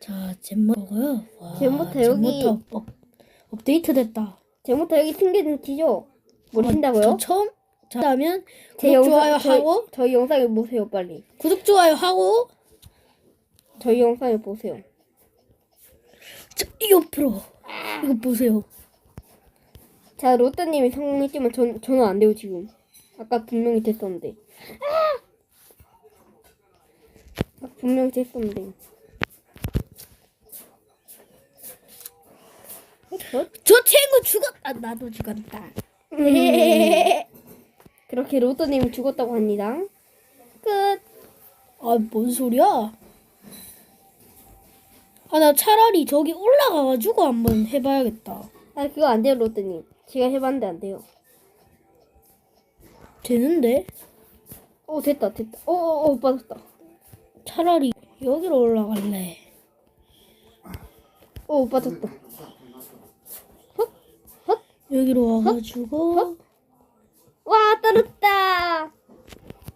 자, 잼모터고요. 와, 잼모터 여기- 잼모터 업, 업데이트 됐다. 제부터 여기 숨겨진 티죠? 모르신다고요? 저 처음 자, 그러면 제 구독 영상 좋아요 저희, 하고 저희 영상을 보세요 빨리. 구독 좋아요 하고 저희 영상을 보세요. 저, 이거 프로 이거 보세요. 자 롯데님이 성공했지만 전 저는 안 돼요 지금. 아까 분명히 됐었는데. 아, 분명히 됐었는데. 저 친구 죽었다. 나도 죽었다. 그렇게 로또님이 죽었다고 합니다. 끝. 아, 뭔 소리야? 아, 나 차라리 저기 올라가가지고 한번 해봐야겠다. 아 그거 안 돼요 로또님. 제가 해봤는데 안 돼요. 되는데? 오 됐다 됐다. 오오오 빠졌다. 차라리 여기로 올라갈래. 오 빠졌다. 여기로 와가지고 와 떨었다.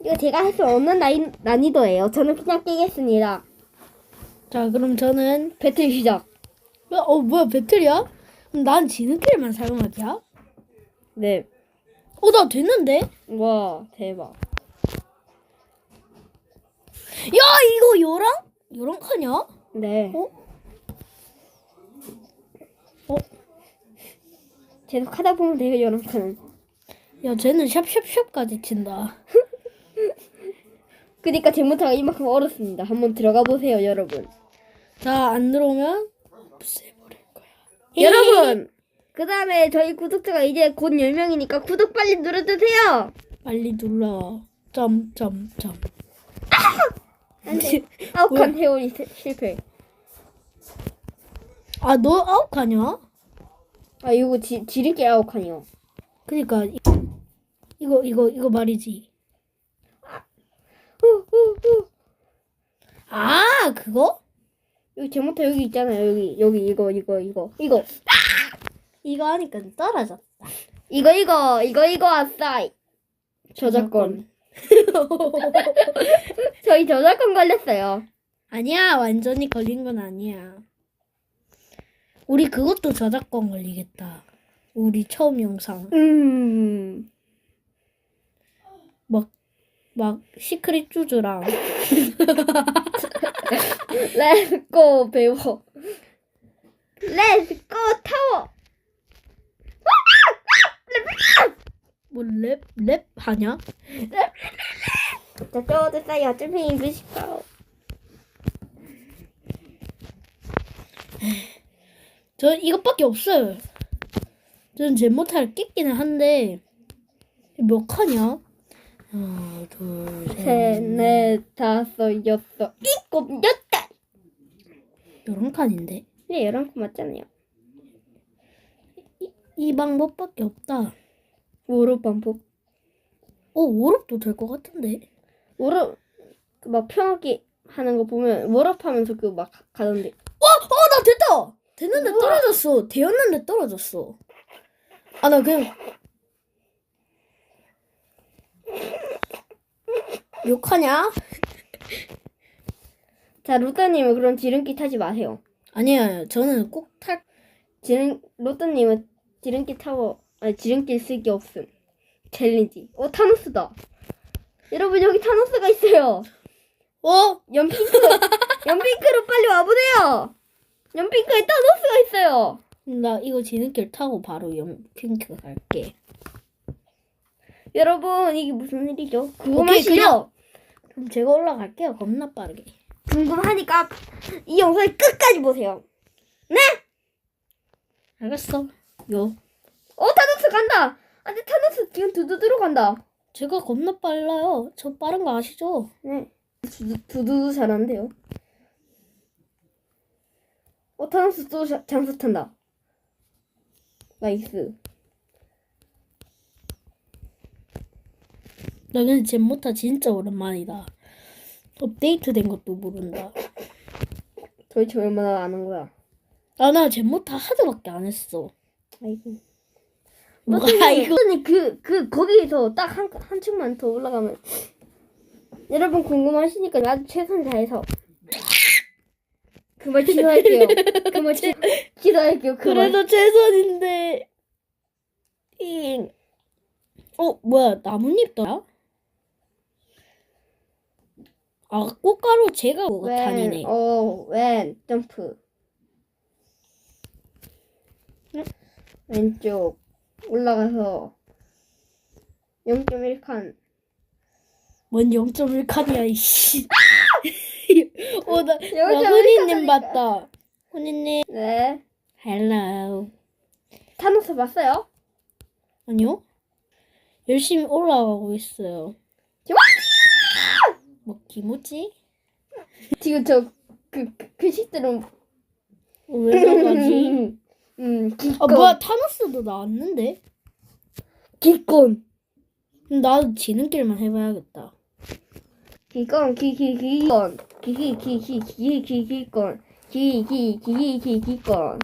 이거 제가 할 수 없는 나이, 난이도예요. 저는 그냥 깨겠습니다. 자, 그럼 저는 배틀 시작. 어, 어 뭐야 배틀이야? 그럼 난 지능킬만 사용하기야? 네. 어, 나 됐는데? 와 대박. 야, 이거 요랑? 요랑 칸이야? 네. 어? 어? 계속 하다 보면 돼요 여러분. 야, 쟤는 샵샵샵까지 친다. 그니까 제모타가 이만큼 얼었습니다. 한번 들어가 보세요 여러분. 자, 안 들어오면 없애버릴 거야. 여러분. 그 다음에 저희 구독자가 이제 곧 10명이니까 구독 빨리 눌러주세요. 빨리 눌러. 점, 점, 점. 안 돼. 아홉칸 회오리 세- 실패. 아, 너 아홉 칸이야? 아 이거 지, 지름길 아홉 칸이요. 그니까, 이- 이거, 이거, 이거 말이지. 후후후. 아, 그거? 여기 제모타 여기 있잖아요. 여기 여기 이거 이거 이거 이거 이거 하니까 떨어졌다. 이거 이거 이거 이거 아싸. 저작권. 저희 저작권 걸렸어요. 아니야, 완전히 걸린 건 아니야. 우리 그것도 저작권 걸리겠다. 우리 처음 영상. 음. 막, 막, 시크릿 쭈즈랑. 렛츠고 배워. 렛츠고 타워. 뭐, 랩, 랩 하냐? 자, 저어딨어요. 쭈핑 입으시 고. 저 이것밖에 없어요. 저는 제 모타를 깼기는 한데, 몇 칸이야? 하나, 둘, 셋, 셋, 넷, 다섯, 여섯, 일곱, 여덟. 열한 칸인데. 네, 열한 코 맞잖아요. 이 방법밖에 없다. 오로 반복. 어, 워럽도 될 것 같은데. 워럽 막 평하게 하는 거 보면 워럽하면서 그 막 가던데. 어, 나 됐다! 됐는데 떨어졌어. 되었는데 떨어졌어. 아, 나 그냥. 욕하냐? 자, 루타님은 그런 지름길 타지 마세요. 아니야, 저는 꼭 탈. 지름 로또님은 지름길 타고 아니 지름길 쓰기 없음. 챌린지. 오 타노스다. 여러분 여기 타노스가 있어요. 어? 연핑크 연핑크로 빨리 와보세요. 연핑크에 타노스가 있어요. 나 이거 지름길 타고 바로 영 핑크 갈게. 여러분 이게 무슨 일이죠? 마시죠. 그럼 제가 올라갈게요. 겁나 빠르게. 궁금하니까 이 영상을 끝까지 보세요. 알겠어. 요. 어 타노스 간다. 안돼 타노스 지금 두두두루 간다. 제가 겁나 빨라요. 저 빠른 거 아시죠? 네. 두두, 두두두 잘하는데요. 어, 타노스 또 자- 장수 탄다. 나이스. 나 근데 젠모타 진짜 오랜만이다. 업데이트 된 것도 모른다. 도대체 얼마나 아는 거야? 아, 나 젠모타 하드밖에 안 했어. 아이고. 뭐가? 로또님 그, 그, 거기에서 딱 한, 한 층만 더 올라가면. 여러분 궁금하시니까 아주 최선 다해서 그말 기도할게요. 그말 기, 기도할게요. 그말. 그래도 최선인데. 잉. 어, 뭐야, 나뭇잎더라? 아, 꽃가루 제가 뭐가 다니네. 웬, 어, 웬, 점프. 네? 왼쪽 올라가서 0.1칸. 뭔 0.1칸이야, 이씨. 어, 나, 나0.1 훈이님 칸이니까. 봤다. 훈이님, 네. 헬로. 타노스 봤어요? 아니요? 열심히 올라가고 있어요. 좋아! 뭐, 기모찌? 지금 저, 그, 그, 그 시들은. 왜 나가지? 음, 기권. 아, 뭐야, 타노스도 나왔는데? 기권. 그럼 나도 지름길만 해봐야겠다. 기권, 기, 기, 기권. 기, 기, 기, 기, 기, 기, 기권. 기, 기, 기, 기, 기권.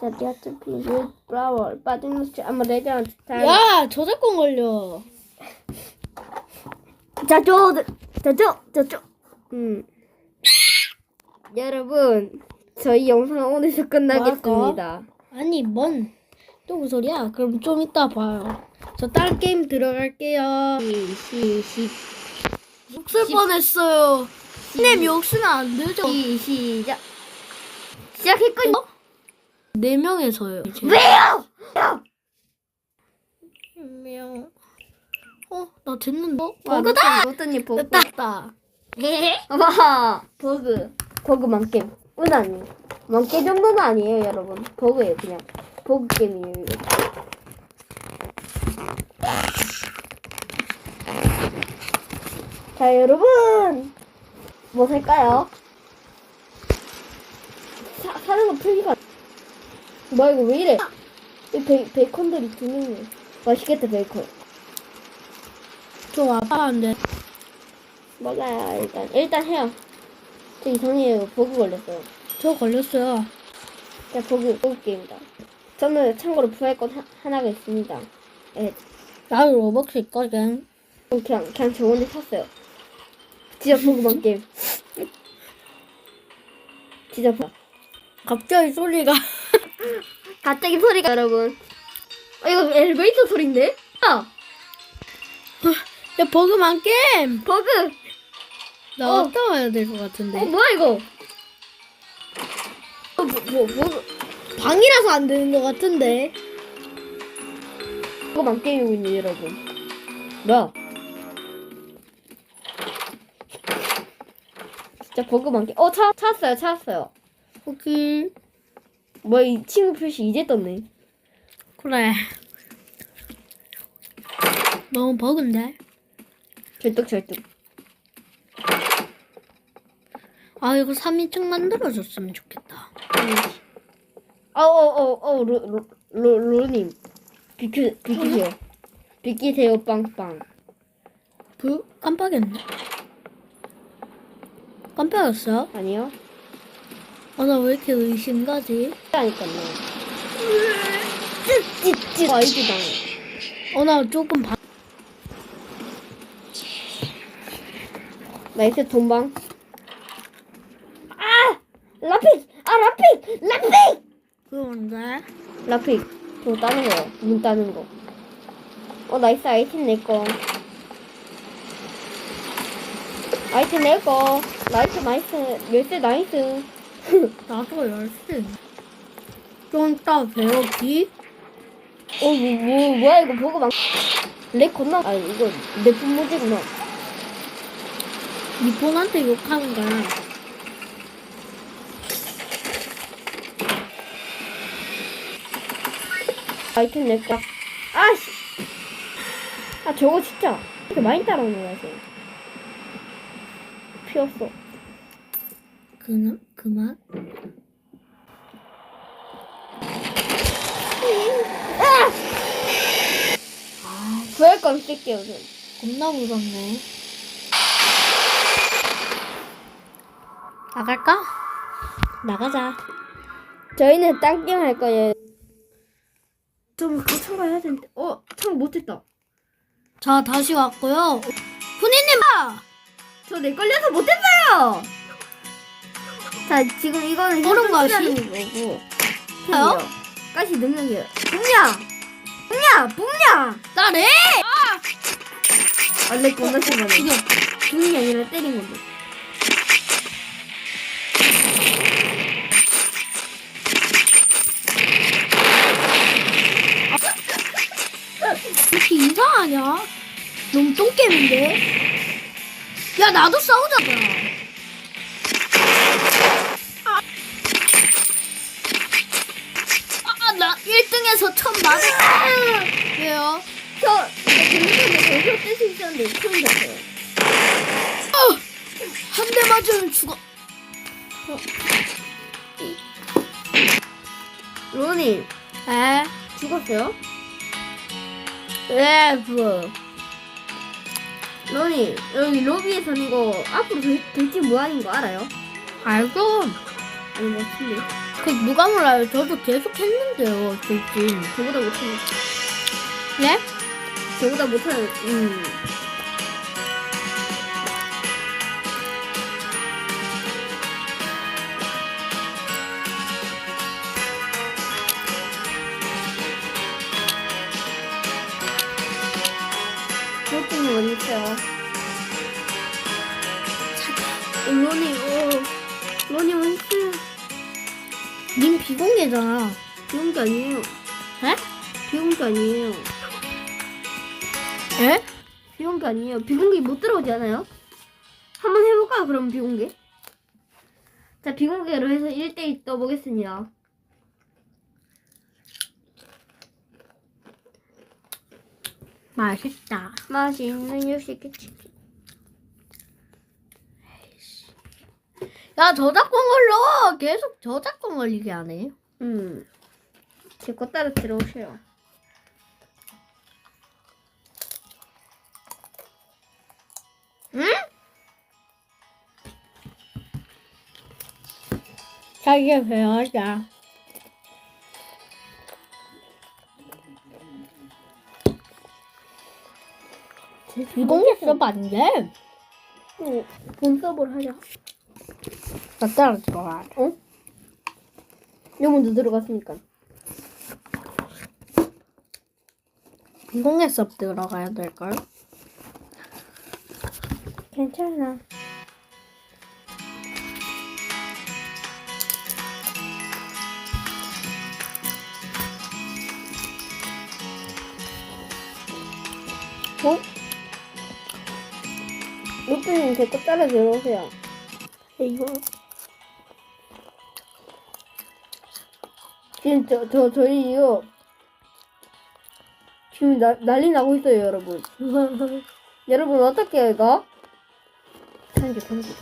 자, 디아트 피즈 플라워 빠지노스 아마 레전 야, 저작권 걸려. 자조 자조 자조 음 여러분 저희 영상 오늘서 끝나겠습니다 아니, 뭔, 또그 소리야? 그럼 좀 이따 봐요. 저 다른 게임 들어갈게요. 시시 욕쓸 뻔했어요. 님 욕쓰면 안 되죠? 시 시작 시작했군요 네 명에서요. 왜요 명. 어, 나 됐는데? 어, 와, 버그다! 로또님 버그 땄다. 와 버그 버그 만겜 은 아니에요 만겜 정도는 아니에요 여러분 버그예요 그냥 버그 게임이에요 이거 자 여러분 뭐 살까요? 사, 사는 거 풀기가 뭐야 이거 왜 이래 이 베, 베이컨들이 두 명이네 맛있겠다 베이컨 좀 아파한데. 먹어요 일단 일단 해요 저 이상해요 버그 걸렸어요 저 걸렸어요. 자, 버그, 버그 게임이다. 저는 참고로 부할 것 하- 하나가 있습니다. 예, 나도 로벅스 있거든. 그냥, 그냥 저 혼자 샀어요. 진짜 버그만 게임. 진짜 버 갑자기 소리가. 갑자기 소리가, 여러분. 어, 이거 엘리베이터 소리인데? 아! 야, 버그만 게임! 버그! 나 어. 왔다 와야 될것 어, 같은데. 뭐야, 이거? 어, 뭐, 뭐, 버그, 방이라서 안 되는 것 같은데. 버그만 게임이군요, 여러분. 뭐야? 진짜 버그만 게임. 어, 찾, 찾았어요, 찾았어요. 오케이. 뭐야, 이 친구 표시 이제 떴네. 그래. 너무 버그인데? 절뚝, 절뚝. 아, 이거 3인칭 만들어줬으면 좋겠다. 어어어어 로로 로님 비켜 비키세요 비키세요 빵빵 그, 깜빡했네. 깜빡였어? 아니요. 아, 나 왜 이렇게 의심가지? 그러니까요. 찌찌찌 아이디 당 어, 나 조금 바... 나이스 돈방. 아! 라픽! 아 라픽! 라픽! 그거 뭔데? 라픽. 저 따는 거요 문 따는 거 어 나이스 아이템 내 거. 아이템 내 거 나이스 나이스 열쇠 나이스 나도 열쇠. 좀 이따 배우기? 어, 뭐, 뭐, 뭐야, 이거 보고 막. 렉 겁나. 아, 이거 내 분모지구나. 니폰한테 욕하는 거야. 아이템 내 거. 아씨! 아, 저거 진짜. 이렇게 많이 따라오는 거야, 쟤. 피었어. 그나, 그만? 구할 건 쓸게요, 전. 겁나 무섭네. 나갈까? 나가자. 저희는 딴 게임 할 거예요. 좀 그거 참가해야 되는데. 어, 참가 못했다. 자, 다시 왔고요. 훈이님! 아! 저내 걸려서 못했어요. 자 지금 이거는 어른 가시? 거고. 저요? 가시 능력이에요. 붕냐, 붕냐, 붕냐. 나래! 원래 겁나 심하네. 지금. 죽는 게 아니라 때린 건데. 이렇게 이상하냐? 너무 똥겜인데? 야, 나도 싸우자잖아. 아, 아, 나 1등에서 처음 맞았어. 왜요? 저 재밌게 저기서 뜰수 있었는데 처음 봤어요. 한대 맞으면 죽어. 로님 에? 죽었어요? 에, 뭐. 로님 여기 로비에서 이거 앞으로 될, 될지 무한인 거 알아요? 알죠. 아니 뭐 틀려. 그 누가 몰라요. 저도 계속 했는데요, 솔직히. 저보다 못하는 예? 저보다 못하는 음. 로님 어 어디 있어요? 님 비공개잖아. 게 아니에요. 에? 게 아니에요. 에? 비공개 아니에요. 비공개 못 들어오지 않아요? 한번 해볼까? 그럼 비공개. 자, 비공개로 해서 1대1 떠보겠습니다. 맛있다. 맛있는 요시키 치킨. 야, 저작권 걸려. 계속 저작권 걸리게 하네. 음. 제거 따라 들어오세요. 응? 자기가. 비공개 서버 안 돼. 어, 본 서버를 하자. 나 따라 들어가. 어? 내 먼저 들어갔으니까. 비공개 서버 들어가야 될걸? 괜찮아. 어? 로또님 제거 따라 들어오세요. 이거. 지금 저, 저, 저희 이거 지금 나, 난리 나고 있어요, 여러분. 여러분, 어떻게 해요, 이거? 편집, 편집.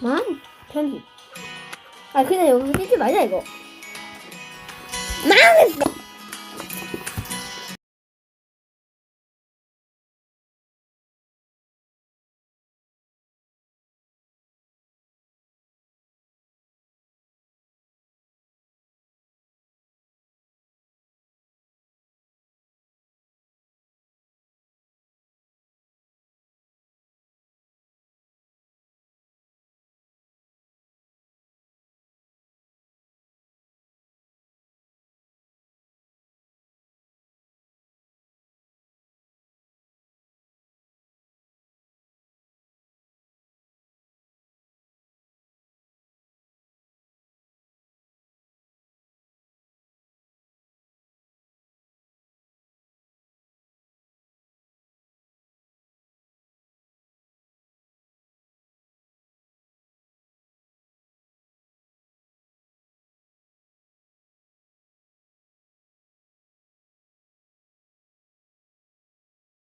만? 편집. 아, 그냥 여기서 찍지 말자, 이거. 망했어!